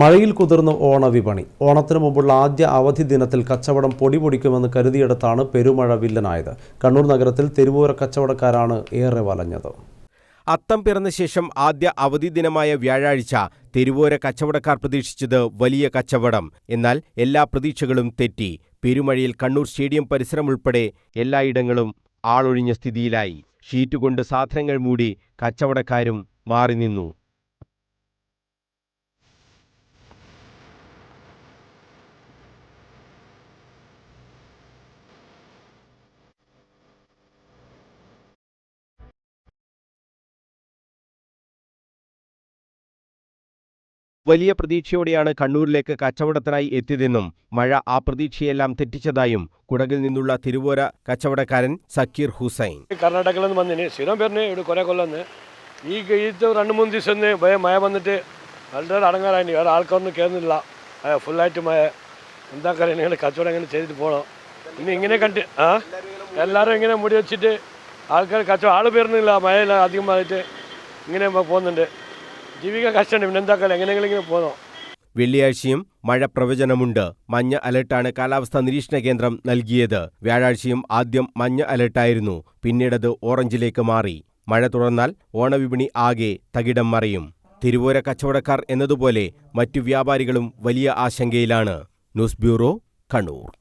മഴയിൽ കുതിർന്ന ഓണവിപണി. ഓണത്തിനു മുമ്പുള്ള ആദ്യ അവധി ദിനത്തിൽ കച്ചവടം പൊടി പൊടിക്കുമെന്ന് കരുതിയെടുത്താണ് പെരുമഴ വില്ലനായത്. കണ്ണൂർ നഗരത്തിൽ തെരുവോര കച്ചവടക്കാരാണ് ഏറെ വലഞ്ഞത്. അത്തം പിറന്ന ശേഷം ആദ്യ അവധി ദിനമായ വ്യാഴാഴ്ച തെരുവോര കച്ചവടക്കാർ പ്രതീക്ഷിച്ചത് വലിയ കച്ചവടം. എന്നാൽ എല്ലാ പ്രതീക്ഷകളും തെറ്റി. പെരുമഴയിൽ കണ്ണൂർ സ്റ്റേഡിയം പരിസരം ഉൾപ്പെടെ എല്ലായിടങ്ങളും ആളൊഴിഞ്ഞ സ്ഥിതിയിലായി. ഷീറ്റ് കൊണ്ട് സാധനങ്ങൾ മൂടി കച്ചവടക്കാരും മാറി നിന്നു. വലിയ പ്രതീക്ഷയോടെയാണ് കണ്ണൂരിലേക്ക് കച്ചവടത്തിനായി എത്തിയതെന്നും മഴ ആ പ്രതീക്ഷയെല്ലാം തെറ്റിച്ചതായും കുടകിൽ നിന്നുള്ള തിരുവോര കച്ചവടക്കാരൻ സക്കീർ ഹുസൈൻ. കർണാടകയിൽ നിന്ന് വന്നിന് സ്ഥിരം പേരിന് ഇവിടെ കൊല്ലം ഈ ഇത് രണ്ട് മൂന്ന് ദിവസം മഴ വന്നിട്ട് വളരെ അടങ്ങാറായി വേറെ ആൾക്കാരൊന്നും കയറുന്നില്ല ഫുള്ളായിട്ട് മഴ. എന്താ കാര്യം? കച്ചവടം എങ്ങനെ ചെയ്തിട്ട് പോകണം ഇനി ഇങ്ങനെ കണ്ട് ആ? എല്ലാവരും ഇങ്ങനെ മുടി വെച്ചിട്ട് ആൾക്കാർ കച്ചവടം ആൾ പേരുന്നില്ല മഴയില്ല അധികമായിട്ട് ഇങ്ങനെ പോകുന്നുണ്ട് ജീവിക്കാൻ എങ്ങനെയെങ്കിലും പോകണം വെള്ളിയാഴ്ചയും മഴ പ്രവചനമുണ്ട്. മഞ്ഞ അലർട്ടാണ് കാലാവസ്ഥാ നിരീക്ഷണ കേന്ദ്രം നൽകിയത്. വ്യാഴാഴ്ചയും ആദ്യം മഞ്ഞ അലർട്ടായിരുന്നു. പിന്നീടത് ഓറഞ്ചിലേക്ക് മാറി. മഴ തുടർന്നാൽ ഓണവിപണി ആകെ തകിടം മറിയും. തിരുവോര കച്ചവടക്കാർ എന്നതുപോലെ മറ്റു വ്യാപാരികളും വലിയ ആശങ്കയിലാണ്. News bureau Kannur.